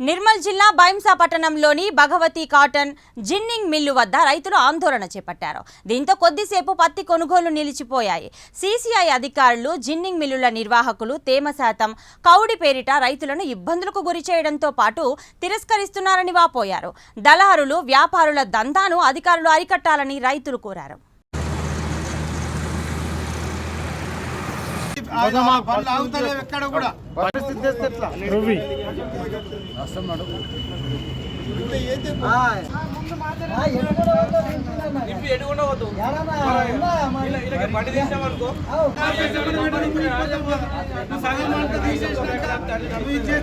నిర్మల్ జిల్లా బైంసా పట్టణంలోని Bhagavati cotton ginning mill వద్ద రైతులు ఆందోళన చేపట్టారు. దీంతో కొద్దిసేపు పత్తి కొనుగోలు నిలిచిపోయాయి. సీసీఐ అధికారులు జిన్నింగ్ మిల్లుల నిర్వాహకులు తేమ శాతం కౌడి పేరిట రైతులను ఇబ్బందులకు గురి చేయడంతో పాటు తిరస్కరిస్తున్నారని వాపోయారు. దళారులు వ్యాపారుల దందాను అధికారులు అరికట్టాలని రైతులు కోరారు పనులు ఆగుతలేవు ఎక్కడ కూడా. పరిస్థితి తెస్తే ఎట్లా? సగం అంతా తీసేసినాక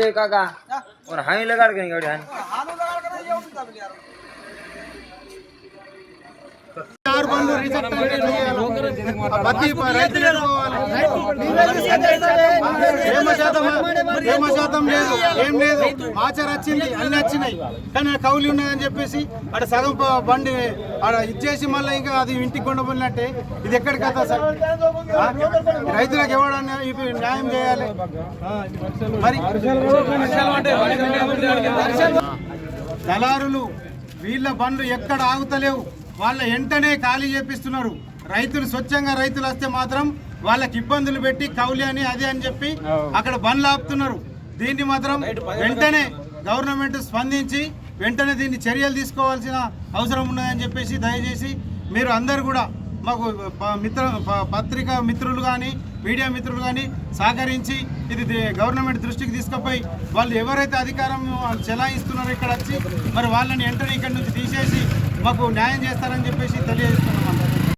ए काका और हाई लगा के गाड़ी हाई के ये उठता ప్రతి. ప్రేమ శాతం ప్రేమ శాతం లేదు. ఏం లేదు? ఆచార వచ్చింది అన్ని వచ్చినాయి. కానీ కౌలి ఉన్నదని చెప్పేసి అక్కడ సగం బండి ఆడ ఇచ్చేసి మళ్ళీ ఇంకా అది ఇంటికి కొండపోయినట్టే ఇది ఎక్కడి కథ సార్? రైతులకు ఎవడన్నా ఇప్పుడు న్యాయం చేయాలి? మరి దళారులు వీళ్ళ బండ్లు ఎక్కడ ఆగుతలేవు? వాళ్ళ వెంటనే ఖాళీ చేపిస్తున్నారు. రైతులు స్వచ్ఛంగా రైతులు వస్తే మాత్రం వాళ్ళకి ఇబ్బందులు పెట్టి కౌలి అని అది అని చెప్పి అక్కడ బండ్లు ఆపుతున్నారు. దీన్ని మాత్రం వెంటనే గవర్నమెంట్ స్పందించి వెంటనే దీన్ని చర్యలు తీసుకోవాల్సిన అవసరం ఉన్నదని చెప్పేసి దయచేసి మీరు అందరు కూడా మాకు ప- మిత్ర ప- పత్రికా మిత్రులు కానీ మీడియా మిత్రులు కానీ సహకరించి ఇది గవర్నమెంట్ దృష్టికి తీసుకుపోయి వాళ్ళు ఎవరైతే అధికారం చెలాయిస్తున్నారో ఇక్కడ వచ్చి మరి వాళ్ళని వెంటనే ఇక్కడి నుంచి తీసేసి మాకు న్యాయం చేస్తారని చెప్పేసి తెలియజేస్తున్నాం.